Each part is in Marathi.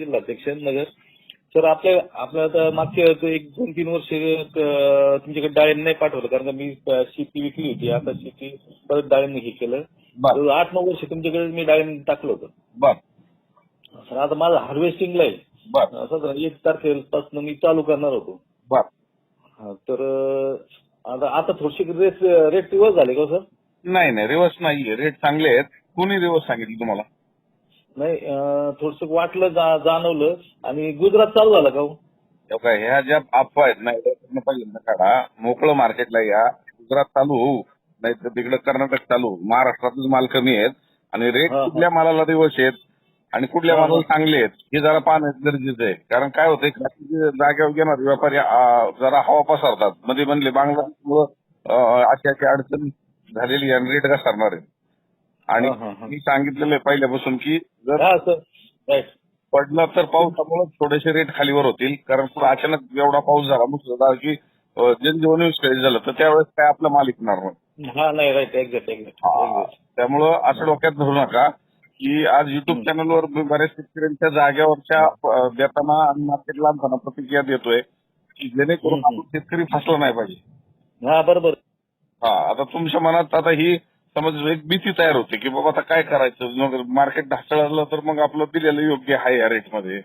जिल्हाध्यक्ष नगर. सर आपल्या आपल्या आता मागच्या एक दोन तीन वर्ष तुमच्याकडे डाळिंब नाही पाठवलं. कारण का मी शेती विकली होती. आता शेती परत डाळिंब हे केलं. आठ नऊ वर्ष तुमच्याकडे मी डाळिंब टाकलं होतं. बर. सर आता माझं हार्वेस्टिंगला आहे. असं एक तारखेपासून मी चालू करणार होतो. हा, तर आता आता थोडीशी रेट रेट रिवर्स झाले का हो, सर नाही नाही. रिवर्स नाहीये. रेट चांगले आहेत. कोणी रिवर्स सांगितलं तुम्हाला? नाही थोडस वाटलं जा- जाणवलं. आणि गुजरात चालू झालं का हो? ह्या ज्या अफवा आहेत ना याच्यातनं पहिल्यांदा काढा. मोकळं मार्केटला या. गुजरात चालू. होऊ नाही तर तिकडे कर्नाटक चालू. होऊ. महाराष्ट्रातच माल कमी आहेत. आणि रेट हा, हा. कुठल्या मालाला दिवस आहेत? आणि कुठल्या हा, हा. मालाला चांगले आहेत? हे जरा पाहणं गरजेचं आहे. कारण काय होतंय बाकीचे जागेवर घेणार व्यापारी आ, जरा हवा पसरतात. मध्ये म्हणले बांगलादेशमुळं अशी अशी अडचण झालेली आहे आणि रेट घसरणार आहे आणि. मी सांगितलेलं आहे पहिल्यापासून की जर पडलं तर पावसामुळे थोडेसे रेट खालीवर होतील. कारण पुढे अचानक एवढा पाऊस झाला मुसळधार की जनजीवन विस्कळीत झालं तर त्यावेळेस काय आपला माल विकणार नाही त्यामुळं असं डोक्यात धरू नका की आज युट्यूब. चॅनलवर बऱ्याच शेतकऱ्यांच्या जागेवरच्या देताना आणि मार्केटला आणताना प्रतिक्रिया देतोय की जेणेकरून. आपण शेतकरी फसला नाही पाहिजे. हा बरोबर. हा आता तुमच्या मनात आता ही समज एक भीती तयार होते की बाबा आता काय करायचं? मग मार्केट ढासळलं तर मग आपलं दिलेलं योग्य आहे या रेटमध्ये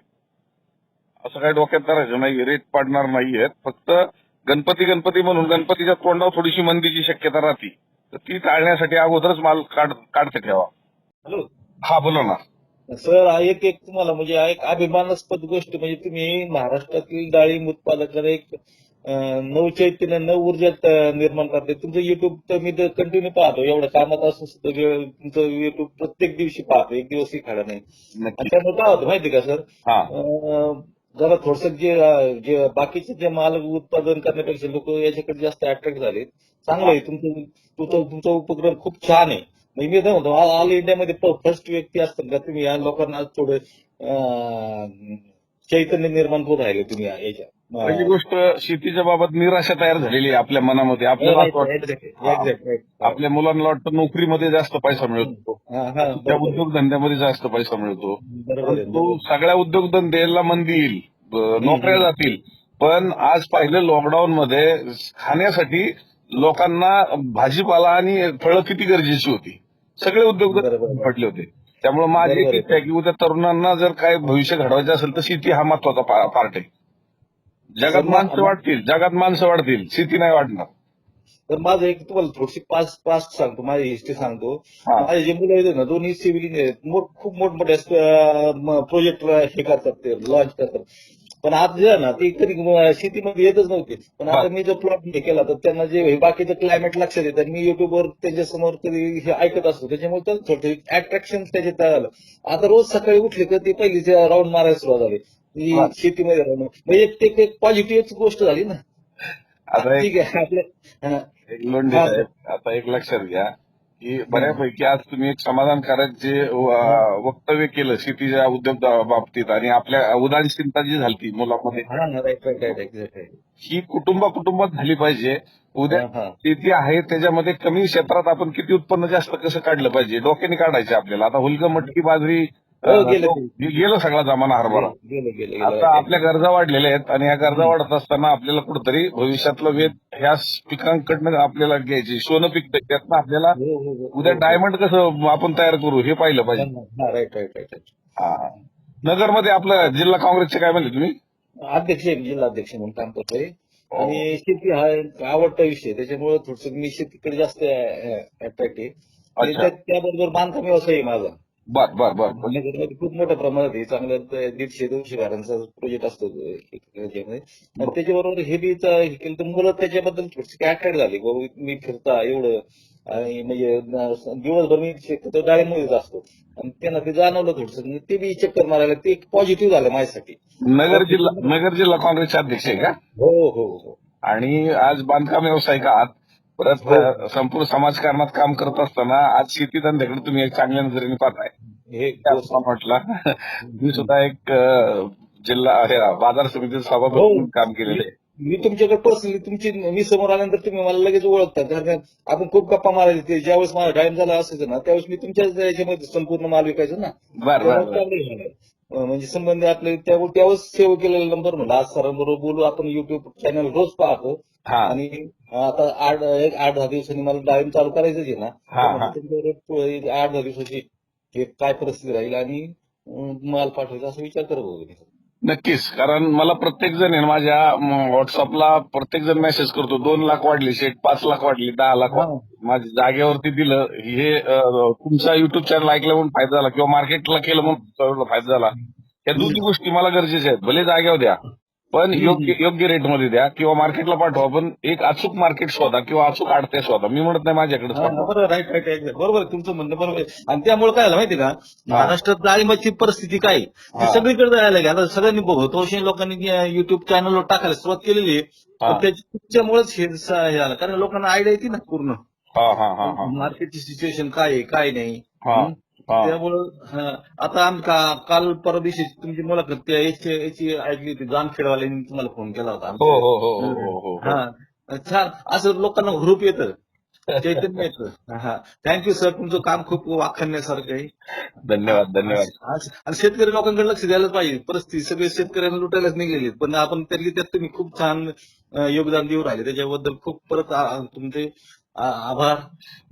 असं काही डोक्यात धरायचं नाही रेट पडणार नाहीयेत. फक्त गणपती गणपती म्हणून गणपतीच्या तोंडावर थोडीशी मंदीची शक्यता राहते. तर ती टाळण्यासाठी अगोदरच माल काढ काढते ठेवा. हॅलो? हा बोला ना. सर हा एक एक तुम्हाला म्हणजे एक अभिमानास्पद गोष्ट म्हणजे तुम्ही महाराष्ट्रातील डाळिंब उत्पादकाला एक अं, नवचैतन्य नव ऊर्जा निर्माण करते. तुमचं युट्यूब तर मी कंटिन्यू पाहतो. एवढं कामात असून सुद्धा तुमचं युट्यूब प्रत्येक दिवशी पाहतो. एक दिवसही खाडा नाही. त्यामुळे काय होतं माहिती का सर? हा. जरा थोडस जे जे बाकीचे जे माल उत्पादन करण्यापेक्षा लोक याच्याकडे जास्त अट्रॅक्ट झाले. चांगलं आहे. तुमचं तुमचा तुमचा उपक्रम खूप छान आहे. म्हणजे मी काय म्हणतो ऑल इंडियामध्ये फर्स्ट व्यक्ती असतात का तुम्ही? या लोकांना थोडं चैतन्य निर्माण करून राहिले तुम्ही याच्या पहिली गोष्ट शेतीच्या बाबत निराशा तयार झालेली आहे आपल्या मनामध्ये. आपल्याला असं वाटतं एक्झॅक्ट आपल्या मुलांना वाटतं नोकरीमध्ये जास्त पैसा मिळतो. हा हा त्या उद्योगधंद्यामध्ये जास्त पैसा मिळतो. परंतु सगळ्या उद्योगधंद्याला मंदी येईल. नोकऱ्या जातील. पण आज पाहिलं लॉकडाऊन मध्ये खाण्यासाठी लोकांना भाजीपाला आणि फळं किती गरजेची होती. सगळे उद्योग. पडले होते. त्यामुळे माझी एक बरोबर आहे. इच्छा आहे की उद्या तरुणांना जर काय भविष्य घडवायचं असेल तर शेती हा महत्त्वाचा पार्ट आहे. जगात माणसं वाढतील जगात माणसं वाढतील शेती नाही वाढणार. तर माझं एक तुम्हाला थोडीशी पाच पाच सांगतो माझी हिस्ट्री सांगतो. माझे जे मुलं आहेत ना दोन्ही सिव्हिल इंजिनियर मोठ खूप मोठमोठे प्रोजेक्ट हे करतात ते लॉन्च करतात. पण आज जे ना ते अं, शेतीमध्ये येतच नव्हते. पण आता. मी जो प्लॉट हे केला तर त्यांना जे बाकीचं क्लायमेट लक्षात येतं. मी युट्यूबवर त्यांच्यासमोर कधी हे ऐकत असतो. त्याच्यामुळे त्यांचं थोडं अट्रॅक्शन त्याच्यात झालं आता रोज सकाळी उठले का ते पहिली राऊंड मारायला सुरुवात झाली. शेतीमध्ये राहणं म्हणजे एक ते पॉझिटिव्ह गोष्ट झाली ना. आता ठीक आहे आपल्या. एक लोंढे. साहेब आता एक लक्षात घ्या की बऱ्यापैकी आज तुम्ही एक समाधानकारक जे वक्तव्य केलं शेतीच्या उद्योग बाबतीत आणि आपल्या उदासीनता जी झाली मुलामध्ये हा ही कुटुंबा कुटुंबात झाली पाहिजे. उद्या. शेती आहे त्याच्यामध्ये कमी क्षेत्रात आपण किती उत्पन्न जास्त कसं काढलं पाहिजे डोक्याने काढायचे आपल्याला. आता हुलग मटकी बाजरी हो, गेलं. हे गेलं सगळा जमाना हरभरा. गेलं गेलं आता गेलं. आपल्या गरजा वाढलेल्या आहेत आणि या गरजा वाढत असताना आपल्याला कुठंतरी भविष्यातलं वेध ह्या पिकांकडनं आपल्याला घ्यायची. सोनं पिकतं त्यातनं आपल्याला हो, हो, हो. उद्या डायमंड कसं आपण तयार करू हे पाहिलं पाहिजे. हा राईट राईट राईट हा. नगरमध्ये आपलं जिल्हा काँग्रेसचे काय म्हणले तुम्ही? अध्यक्ष आहे मी, जिल्हा अध्यक्ष म्हणून काम करतोय. आणि शेती हा एक आवडता विषय. त्याच्यामुळे थोडस मी शेतीकडे जास्त अट्रॅक्ट आहे. आणि अच्छा. त्या- त्याबरोबर बांधकाम व्यवसाय आहे माझा. बर बर बर. खूप मोठ्या प्रमाणात आहे चांगलं दीडशे दोनशे घरांचा प्रोजेक्ट असतो आणि त्याच्याबरोबर हे बी हे केलं तर मुलं त्याच्याबद्दल थोडीशी अट्रॅक्ट झाली? बाबा मी फिरता एवढं. आणि म्हणजे दिवसभर मी शक्यतो डाळीमध्येच असतो. आणि त्यांना ते जाणवलं थोडस. ते बी चक्कर मारायला ते एक पॉझिटिव्ह झालं माझ्यासाठी. नगर जिल्हा नगर जिल्हा काँग्रेसचे अध्यक्ष आहे का? हो हो हो. आणि आज बांधकाम व्यावसायिक आहात? परत हो. संपूर्ण समाजकारणात काम करत असताना आज शेती धंद्याकडे तुम्ही एक चांगल्या नजरेने पाहताय. हे म्हटलं. मी सुद्धा एक जिल्हा बाजार समितीचं सभापती हो. काम केलेलं आहे. मी तुमच्याकडे पर्सनली तुमची मी समोर आल्यानंतर तुम्ही मला लगेच ओळखता. कारण आपण खूप गप्पा मारायचे ते ज्यावेळेस माझा टाइम झाला असायचं ना त्यावेळेस मी तुमच्याच याच्यामध्ये संपूर्ण माल विकायचो ना. म्हणजे संबंधी आपले त्या त्यावर सेव्ह केलेला नंबर म्हणला. आज सरांबरोबर बोलू. आपण युट्यूब चॅनल रोज पाहतो. आणि आता आठ एक आठ दहा दिवसांनी मला डाळिंब चालू करायचंच आहे ना. तुमच्याकडे आठ दहा दिवसाची काय परिस्थिती राहील आणि माल पाठवायचा असा विचार करत होतो. नक्कीच. कारण मला प्रत्येक जण आहे माझ्या व्हॉट्सअपला प्रत्येक जण मेसेज करतो. दोन लाख वाढली शेट पाच लाख वाढली दहा लाख. माझ्या जागेवरती दिलं. हे तुमचा युट्यूब चॅनल ऐकलं म्हणून फायदा झाला. किंवा मार्केटला केलं म्हणून फायदा झाला. या दोन्ही गोष्टी मला गरजेच्या आहेत. भले जागेवर द्या. पण योग्य योग्य रेटमध्ये द्या किंवा मार्केटला पाठवा पण एक अचूक मार्केट शोधा किंवा अचूक आडते शोधा. मी म्हणत नाही माझ्याकडे बरोबर राईट राईट राईट बरोबर तुमचं म्हणणं बरोबर आहे. आणि त्यामुळे काय झालं माहिती का? महाराष्ट्रात डाळिंबाची परिस्थिती काय. ती सगळीकडे जायला लागली. आता सगळ्यांनी बघतो लोकांनी युट्यूब चॅनलवर टाकायला सुरुवात केलेली आहे. हा. त्याच्यामुळेच हे झालं. कारण लोकांना आयडिया येते ना पूर्ण. मार्केटची सिच्युएशन काय आहे काय नाही. त्यामुळं हा, आता आम का- काल परवा दिवशी तुमची मुलाखत त्या याची याची ऐकली होती जामखेडवाल्यांनी तुम्हाला फोन केला होता हो हो हो हो हो हो. हा. छान असं लोकांना ग्रुप येतं. चैतन्य येतं. हा. थँक्यू सर तुमचं काम खूप वाखाणण्यासारखं आहे. धन्यवाद धन्यवाद. आज- आणि शेतकरी लोकांकडे लक्ष द्यायला पाहिजे. परिस्थिती सगळे शेतकऱ्यांना लुटायलाच निघलेली आहेत. पण आपण त्यातली त्यात तुम्ही खूप छान अं, योगदान देऊ राहिले. त्याच्याबद्दल खूप परत आ- तुमचे आभार.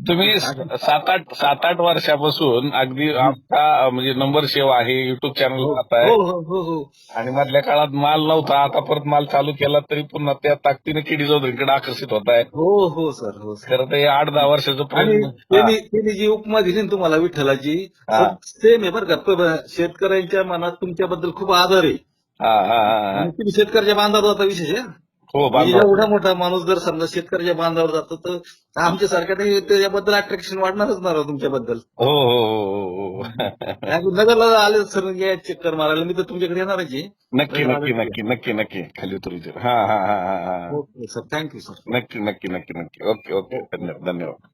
तुम्ही सात आठ सात आठ वर्षापासून अगदी आमचा म्हणजे नंबर सेवा आहे युट्यूब चॅनल आहे. हो हो हो हो. आणि मधल्या काळात माल नव्हता आता परत माल चालू केला तरी पुन्हा त्या ताकदीने केडी चौधरीकडे आकर्षित होत आहे. हो हो सर हो खरं तर हे आठ दहा वर्षाचं त्यांनी जी उपमा दिली ना तुम्हाला विठ्ठलाची हा. सेम आहे बरं का. शेतकऱ्यांच्या मनात तुमच्याबद्दल खूप आदर आहे. हा हा हा हा. तुम्ही शेतकऱ्याच्या बांधावर जाता विशेष आहे हो एवढा मोठा माणूस जर समजा शेतकऱ्याच्या बांधावर जातो तर आमच्या सारख्याने त्याच्याबद्दल अट्रॅक्शन वाढणारच ना तुमच्याबद्दल. हो हो हो नगरला आले सर चक्कर मारायला मी तर तुमच्याकडे येणारच आहे नक्की नक्की नक्की नक्की नक्की. खाली उतरू हा हा हा हा ओके सर. थँक्यू सर नक्की नक्की नक्की नक्की. Okay okay. धन्यवाद धन्यवाद.